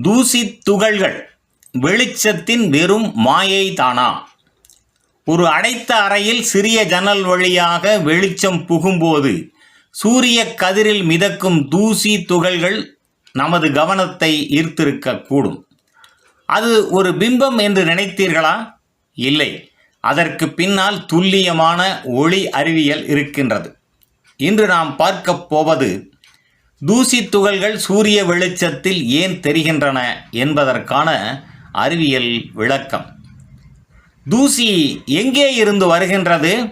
தூசி துகள்கள் வெளிச்சத்தின் வெறும் மாயை தானா ஒரு அடைத்த அறையில் சிறிய ஜன்னல் வழியாக வெளிச்சம் புகும்போது சூரிய கதிரில் மிதக்கும் தூசி துகள்கள் நமது கவனத்தை ஈர்த்திருக்கக்கூடும். அது ஒரு பிம்பம் என்று நினைத்தீர்களா? இல்லை. அதற்கு பின்னால் துல்லியமான ஒளி அறிவியல் இருக்கின்றது. இன்று நாம் பார்க்கப் போவது தூசி துகள்கள் சூரிய வெளிச்சத்தில் ஏன் தெரிகின்றன என்பதற்கான அறிவியல் விளக்கம். தூசி எங்கே இருந்து வருகின்றது?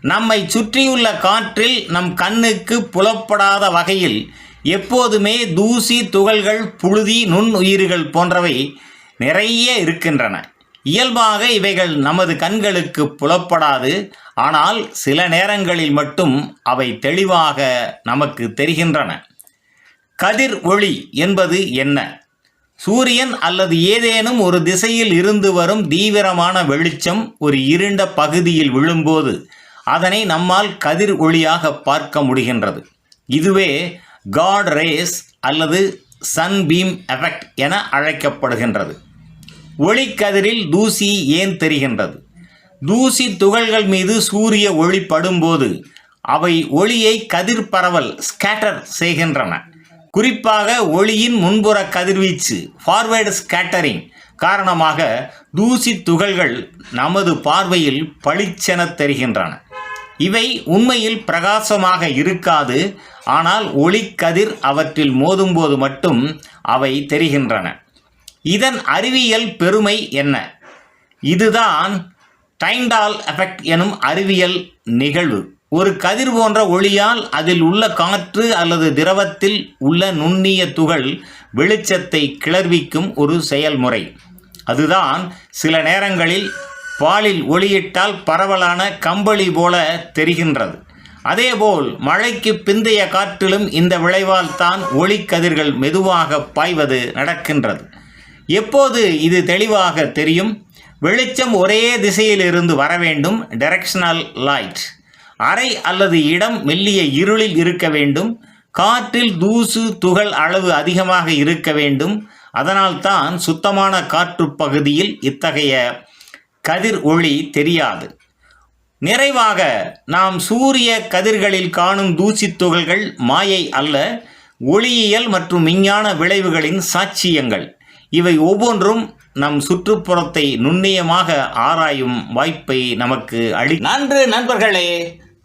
நம்மை சுற்றியுள்ள காற்றில் நம் கண்ணுக்கு புலப்படாத வகையில் எப்போதுமே தூசி துகள்கள் புழுதி நுண்ணுயிர்கள் போன்றவை நிறைய இருக்கின்றன. இயல்பாக இவைகள் நமது கண்களுக்கு புலப்படாது ஆனால் சில நேரங்களில் மட்டும் அவை தெளிவாக நமக்கு தெரிகின்றன. கதிர் ஒளி என்பது என்ன? சூரியன் அல்லது ஏதேனும் ஒரு திசையில் இருந்து வரும் தீவிரமான வெளிச்சம் ஒரு இருண்ட பகுதியில் விழும்போது அதனை நம்மால் கதிர் ஒளியாக பார்க்க முடிகின்றது. இதுவே காட் ரேஸ் அல்லது சன் பீம் எஃபெக்ட் என அழைக்கப்படுகின்றது. ஒளிக்கதிரில் தூசி ஏன் தெரிகின்றது? தூசி துகள்கள் மீது சூரிய ஒளி படும்போது அவை ஒளியை கதிர் பரவல் ஸ்கேட்டர் செய்கின்றன. குறிப்பாக ஒளியின் முன்புற கதிர்வீச்சு ஃபார்வேர்டு ஸ்கேட்டரிங் காரணமாக தூசி துகள்கள் நமது பார்வையில் பளிச்சென தெரிகின்றன. இவை உண்மையில் பிரகாசமாக இருக்காது ஆனால் ஒளிக்கதிர் அவற்றில் மோதும்போது மட்டும் அவை தெரிகின்றன. இதன் அறிவியல் பெருமை என்ன? இதுதான் டைண்டால் எஃபெக்ட் எனும் அறிவியல் நிகழ்வு. ஒரு கதிர் போன்ற ஒளியால் அதில் உள்ள காற்று அல்லது திரவத்தில் உள்ள நுண்ணிய துகள் வெளிச்சத்தை கிளர்விக்கும் ஒரு செயல்முறை. அதுதான் சில நேரங்களில் பாலில் ஒளியிட்டால் பரவலான கம்பளி போல தெரிகின்றது. அதேபோல் மழைக்கு பிந்தைய காற்றிலும் இந்த விளைவால் தான் ஒளிக்கதிர்கள் மெதுவாக பாய்வது நடக்கின்றது. எப்போது இது தெளிவாக தெரியும்? வெளிச்சம் ஒரே திசையிலிருந்து வர வேண்டும். டைரக்ஷனல் லைட் அறை அல்லது இடம் மெல்லிய இருளில் இருக்க வேண்டும். காற்றில் தூசு துகள் அளவு அதிகமாக இருக்க வேண்டும். அதனால்தான் சுத்தமான காற்று பகுதியில் இத்தகைய கதிர் ஒளி தெரியாது. நிறைவாக நாம் சூரிய கதிர்களில் காணும் தூசி துகள்கள் மாயை அல்ல ஒளியியல் மற்றும் விஞ்ஞான விளைவுகளின் சாட்சியங்கள். இவை ஒவ்வொன்றும் நம் சுற்றுப்புறத்தை நுண்ணியமாக ஆராயும் வாய்ப்பை நமக்கு அளி நன்று நண்பர்களே.